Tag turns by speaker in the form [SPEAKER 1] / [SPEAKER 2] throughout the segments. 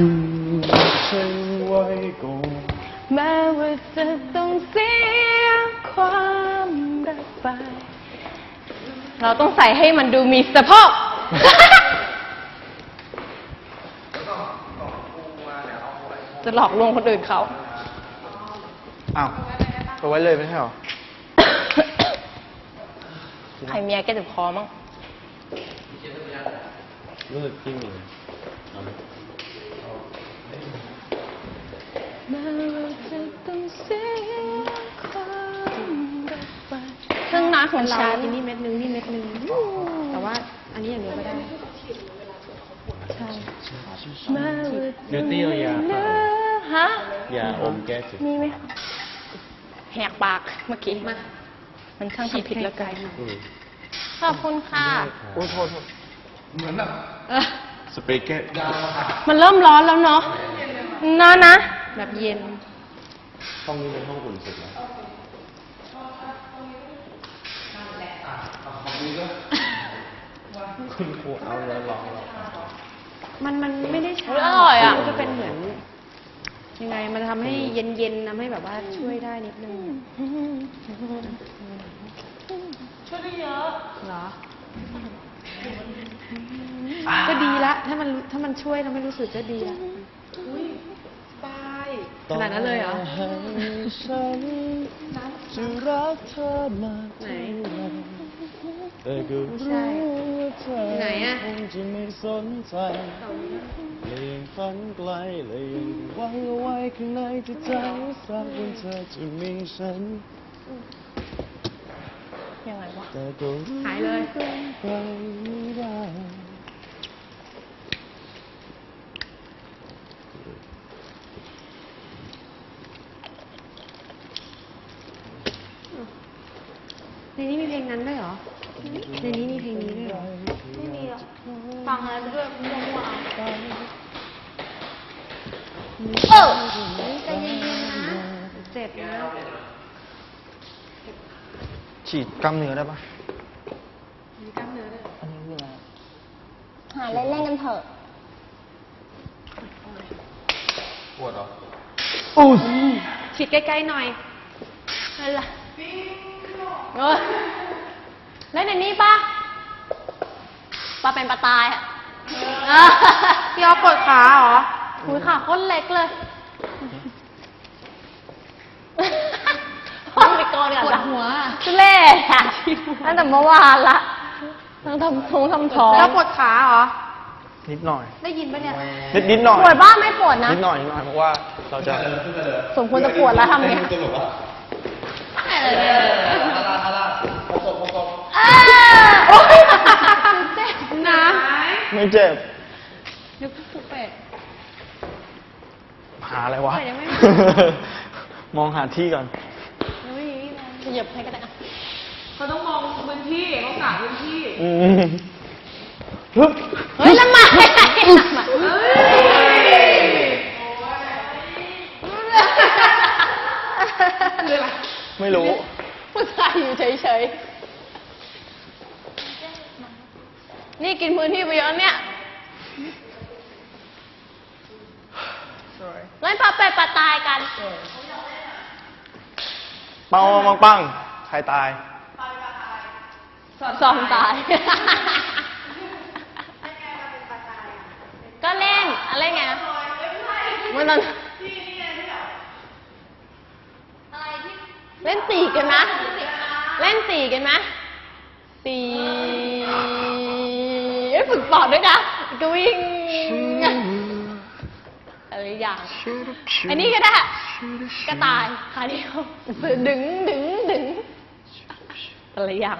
[SPEAKER 1] ดูฉันไว้ก่อน
[SPEAKER 2] แม้ว่าจะต้องเสียความรักไป เราต้องใส่ให้มันดูมีสะโพก จะหลอกลวงคนอื่นเขา
[SPEAKER 1] อ้าวเอาไว้เลยไม่ใช่หรอ
[SPEAKER 2] ใครเมียแกจะพอมั้ง
[SPEAKER 1] รู้สึกที่มีเอาไหม
[SPEAKER 2] แม้ว่าจะต้องเสียความรักไปเครื่องน้าของ
[SPEAKER 3] เรา
[SPEAKER 2] ฉัน
[SPEAKER 3] อันนี้เม็ดนึงนี่เม็ดนึงแต่ว่าอันนี้อย่างเดียวก็ได้ใช่
[SPEAKER 2] แม้ว่า
[SPEAKER 1] เดี๋ยวตี้เอายาเปล่า
[SPEAKER 2] ฮะ
[SPEAKER 1] ยาอมแก้เจ็บ
[SPEAKER 2] มีไหมแหกปากเมื่อกี้มามันช่างทำผิดแล้วกัน
[SPEAKER 1] อืม
[SPEAKER 2] ขอบคุณค่ะ
[SPEAKER 1] โอ้ยโทษโทษ
[SPEAKER 2] เออ
[SPEAKER 1] สเปรย์แก้
[SPEAKER 2] มันเริ่มร้อนแล้วเนาะนะนะ
[SPEAKER 3] แบบเย็น
[SPEAKER 1] ห้องนี้เป็นห้องอุ่นสุดแล้วคุณครูเอาแล้วร้องเรา
[SPEAKER 3] มันมันไม่ได้ชา
[SPEAKER 2] อร่อยอะ
[SPEAKER 3] มันจะเป็นเหมือน ยังไงมันทำให้เย็นเย็นๆทำให้แบบว่าช่วยได้นิดนึง
[SPEAKER 2] ช่วยได้เยอะ
[SPEAKER 3] เหรอ ก็ดีละ ถ้ามันถ้ามันช่วยทำให้รู้สึกก็ดีละ ขนาดนั้นเลยเหรอ
[SPEAKER 1] ฉันจะรักเธอมาก
[SPEAKER 3] ไหน
[SPEAKER 1] แต่ก็
[SPEAKER 3] ไม่
[SPEAKER 1] รู้
[SPEAKER 3] ใช่
[SPEAKER 1] ว่าเธอ
[SPEAKER 3] ไหนอะ
[SPEAKER 1] คงจะไม่สนใจเลยยังฝันไกลเลยยังหวังเอาไว้ข้างในที่ใจสักวันเธอจะมีฉัน
[SPEAKER 2] ยังไงวะ
[SPEAKER 1] แต่ก็รู้
[SPEAKER 3] หายเลย
[SPEAKER 1] เป็นไปไม่ได้
[SPEAKER 3] ในนี้มีเพลงนั้นด้วยเหรอ ในนี้มีเพลงนี้ด้วยเหรอ
[SPEAKER 2] ไม่มีหรอกฟังอะไรไปด้วยม่วงๆเออ
[SPEAKER 3] ใจเย็นๆนะ เจ็บนะ
[SPEAKER 1] ฉีดกล้ามเนื้อได้ปะ
[SPEAKER 3] มีกล้ามเนื้อด้วย
[SPEAKER 1] อันนี้คืออะไร
[SPEAKER 2] หาเล่นเล่นๆกันเถอะ
[SPEAKER 1] ปวดเหรอ
[SPEAKER 3] ฉีดใกล้ๆหน่อย
[SPEAKER 2] นั่นแหละเออเล่นในนี้ปะปลาเป็นปลาตายอะ
[SPEAKER 3] พี่ออฟปวดขาเหรอ
[SPEAKER 2] หุยขาโคตรเล็กเลยห้องไปกอนกัน
[SPEAKER 3] ปวดหัว
[SPEAKER 2] ทุเล่อะ ตั้งแต่เมื่อวานละทั้งทำท้องทำท้อง
[SPEAKER 3] แล้วปวดขาเหรอ
[SPEAKER 1] นิดหน่อย
[SPEAKER 3] ได้ยินปะเนี่ย
[SPEAKER 1] นิดนิดหน่อย
[SPEAKER 2] ปวดบ้างไม่ปวดนะ
[SPEAKER 1] นิดหน่อยนิดหน่อยเพราะว่าเราจะ
[SPEAKER 2] สมควรจะปวดแล้วทำไงเออโอ๊ยเจ็บนะ
[SPEAKER 1] ไม่เจ็บ
[SPEAKER 3] นึกผูกเป็ด
[SPEAKER 1] หาอะไรวะ
[SPEAKER 3] แต่ยังไม่มี
[SPEAKER 1] มองหาที่ก่อน
[SPEAKER 3] ยังไม่มีวี่แวว
[SPEAKER 2] ขยับให้ก็ได้อะ
[SPEAKER 4] เขาต้องมองพื้นที่เขากะพื้นที่
[SPEAKER 1] อืมฮึบ
[SPEAKER 2] เฮ้ยละหมาดละหมาด
[SPEAKER 1] ไม่รู้
[SPEAKER 2] ผู้ชายอยู่เฉยๆ นี่กินพื้นที่ไปเยอะเนี่ยเล่นปลาเป็ดปลาตายกัน
[SPEAKER 1] ปังปังปังปังใครตาย
[SPEAKER 2] ซอมตาย ก็เล่นอะไรไงนะมันตอนเล่นตีกันนะเล่นตีกันนะตีเอ้ยฝึกปอดด้วยนะก็วิ่งอะไรอย่างอันนี้ก็ได้กระต่ายขาเดียวดึงดึงดึงอะไรอย่าง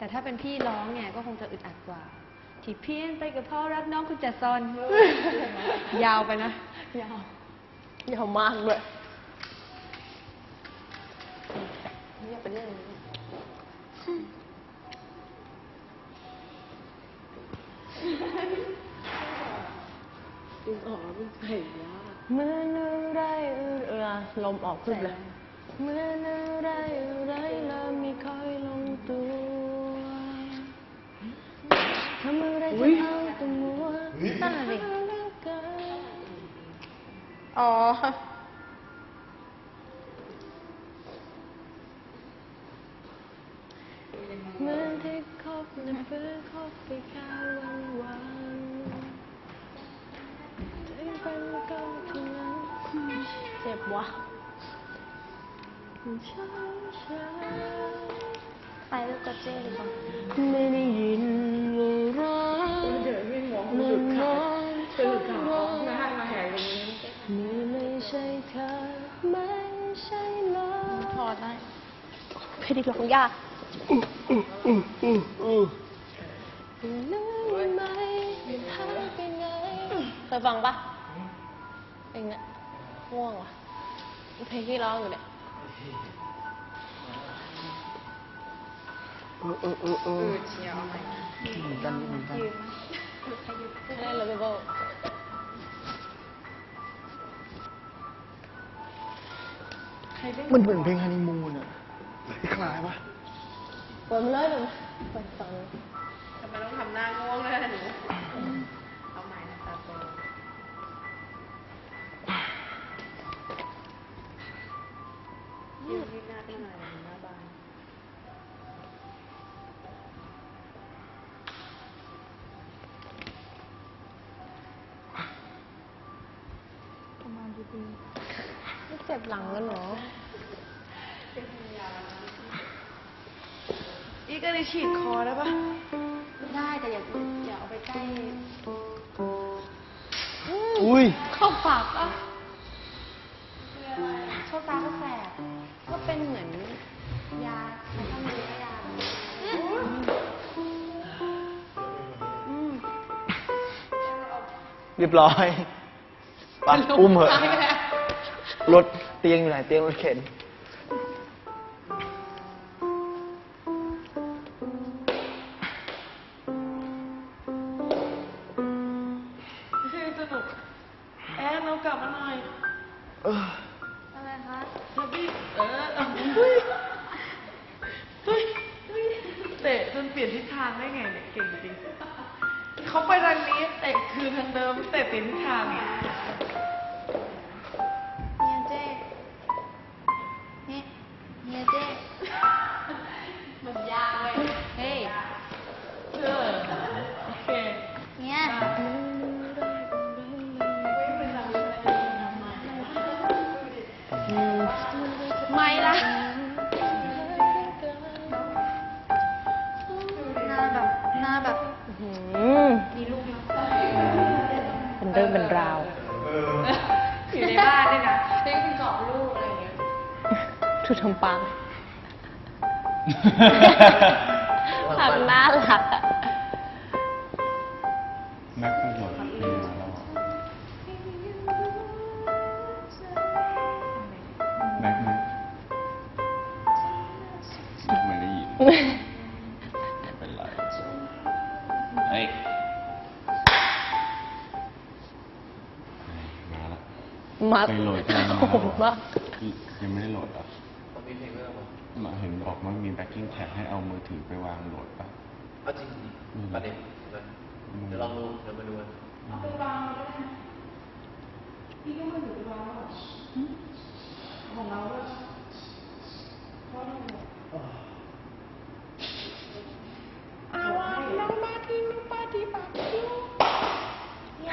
[SPEAKER 3] แต่ถ้าเป็นพี่ร้องเนี่ยก็คงจะอึดอัดกว่า ที่เพี้ยนไปกับพ่อรักน้องคุณจะซอน ยาวไปนะ
[SPEAKER 2] ยาวยาวมากด้วยนี่เป็นเรื่องนี้
[SPEAKER 4] ดึงออกแล้วมันใส่ยาก
[SPEAKER 2] เมื่ออะไรเออลมออกขึ้นเลย เมื่ออะไรอะไรเริ่มไม่ อ๋อ เหมื่อนที่คบนะเพื่อคบไปแค่วันวันถึงเป็นก็เท่านั้นเจ็บวะช้าช้า
[SPEAKER 3] ไปแล้วกดเจ้ดีกว่า
[SPEAKER 2] ไม่ได้ยินว่าร้อง
[SPEAKER 4] เดี๋ยววิ่งมอง
[SPEAKER 2] มั
[SPEAKER 4] สุ
[SPEAKER 2] น
[SPEAKER 4] ด
[SPEAKER 2] ร้
[SPEAKER 4] ขา
[SPEAKER 2] อง
[SPEAKER 4] ตื่นขาไม่ให้มาแหกอย่างนี้
[SPEAKER 2] นี่ไม่ใช่เธอไม่ใช่เรา
[SPEAKER 3] ถอดได้
[SPEAKER 2] เพลงร้องยากลืมไหมหายไปไหนเคยฟังปะเพลงเนี้ยง่วงว่ะเพลงที่ร้องอยู่เนี่ย
[SPEAKER 1] เออเออเออเออ
[SPEAKER 4] เชียวใหม่
[SPEAKER 1] เหมือนกันเหมือนกัน
[SPEAKER 2] เล่นแล้วก็
[SPEAKER 1] มันเหมือนเพลงฮันนีมูนอะคล้ายๆปะ
[SPEAKER 2] เปิดมาเลยหนูเปิดฟัง
[SPEAKER 4] ทำไมต้องทำหน้าง่วงเลยหนูเอาใหม่นะตาโตยืนที่หน้าที่ไหนหน้าบ้าน
[SPEAKER 2] ไม่เจ็บหลังกันเหรอ
[SPEAKER 4] อีกอันนี้ฉีดคอได้ปะ
[SPEAKER 3] ได้แต่อย่าอย่าเอาไปใกล้
[SPEAKER 1] อุ้ย
[SPEAKER 2] เข้าปากอะ
[SPEAKER 3] โชคตาก็แสบก็เป็นเหมือนยาแล้วก็มียาอืม
[SPEAKER 1] เรียบร้อยไปอุ้มเหอะ รถเตียงอยู่ไหนเตียงรถเข็น
[SPEAKER 4] สนุก แอนเรากลับมาหน่อย
[SPEAKER 1] เออ
[SPEAKER 3] อะไรคะ
[SPEAKER 4] เดี๋ยวพี่เออเอาเฮ้ยเฮ้ยเฮ้ยเตะจนเปลี่ยนทิศทางได้ไงเนี่ยเก่งจริงเขาไปทางนี้เตะคือทางเดิมเตะเปลี่ยนทิศทางอะ
[SPEAKER 3] เทำ
[SPEAKER 2] น่ารักอะ
[SPEAKER 5] แม็กซ์ก็โหลดเพลงมาแล้วแม็กซ์แม็กซ์ไม่ได้ยินไม่เป็นไรเฮ้ยมาละ
[SPEAKER 2] มา
[SPEAKER 5] ไปโหลดเพลงมา
[SPEAKER 2] โอ้โหมาก
[SPEAKER 5] ยังไม่ได้โหลดอะมาเห็นบอกว่ามีแบ็ กกิ้งแท็กให้เอามือถือไปวางโหลดป่ะ
[SPEAKER 6] เอาจริงดิประเด็นนะเดี๋ยวลองดูเดี๋ยวมาดูกัน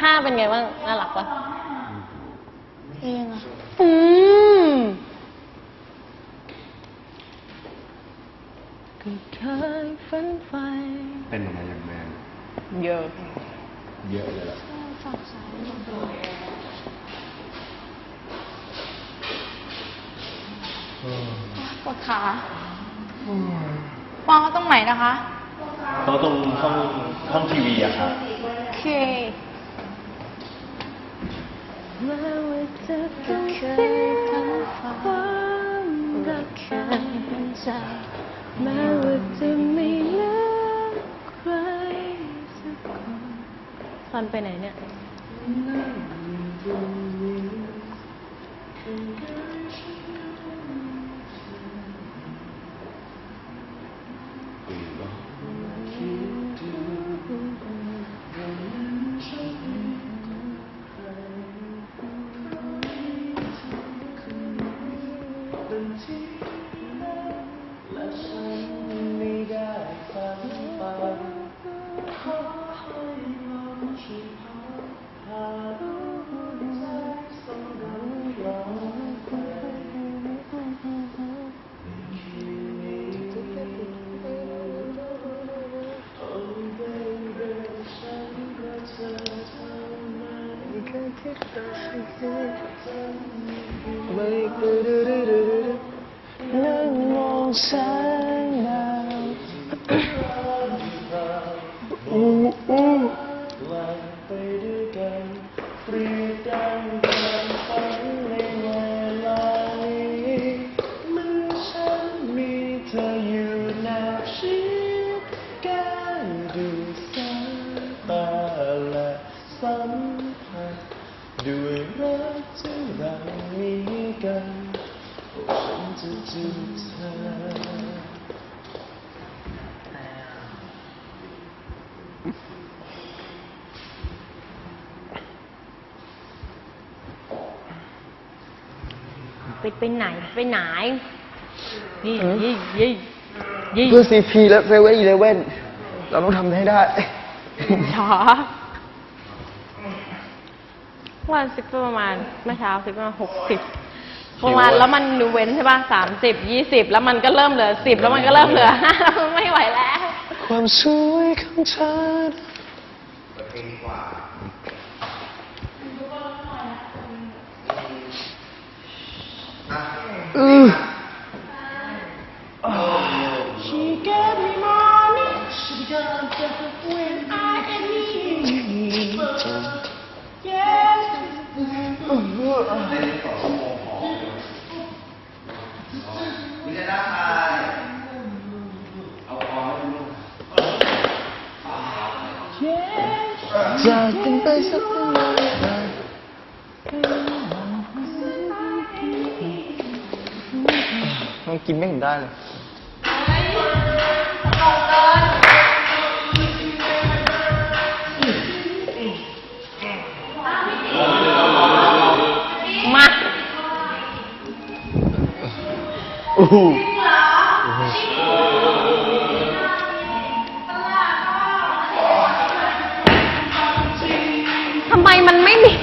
[SPEAKER 2] ห้าเป็นไงบ้าง น่ารักปะ
[SPEAKER 3] เองอะ
[SPEAKER 2] อืม ก็เคยฝันไฟ
[SPEAKER 5] เป็นออกมาอย่างแมน
[SPEAKER 2] เยอะ
[SPEAKER 5] เยอะเลยล่ะ
[SPEAKER 3] ฝั่งซ้าย
[SPEAKER 2] ปวดขาวางเขาตรงไหนนะคะ
[SPEAKER 1] เขาตรงห้องห้องทีวีอะครับ
[SPEAKER 2] โอเค
[SPEAKER 3] แม้ว่าจะต้องเคยพันความรักแค่ใจ แม้ว่าจะไม่เหลือใครสักคน
[SPEAKER 2] ตอนไปไหนเนี่ย
[SPEAKER 1] แไม่เคยดูดูดูดูนั่งมองแสงดาวอู้อู้ลาไปด้วยกันเปรียบดังความฝันในเวลานี้เมื่อฉันมีเธออยู่แนบชิดกันดูสายตาและสัม ด้วยรักที่เรามีกันฉันจะจูบเธอ
[SPEAKER 2] ไปไปไหนไปไหนยี่ยี่ยี่ยี่
[SPEAKER 1] เพื่อซีพีและเซเว่นอีเลเว่นเราต้องทำให้ได้
[SPEAKER 2] ช้า วันซิปประมาณเมื่อเช้าซิปประมาณหกสิบประมาณแล้วมันเว้นใช่ป่ะสามสิบยี่สิบแล้วมันก็เริ่มเหลือสิบแล้วมันก็เริ่มเหลือห้าแล้วมันไม่ไหวแล้ว
[SPEAKER 1] ความสวยของเธออือ She gave me money, she got just when I จากกันไปสักเท่าไหร่มันกินไม่เห็นได้เลย
[SPEAKER 2] ทำไมมันไม่มี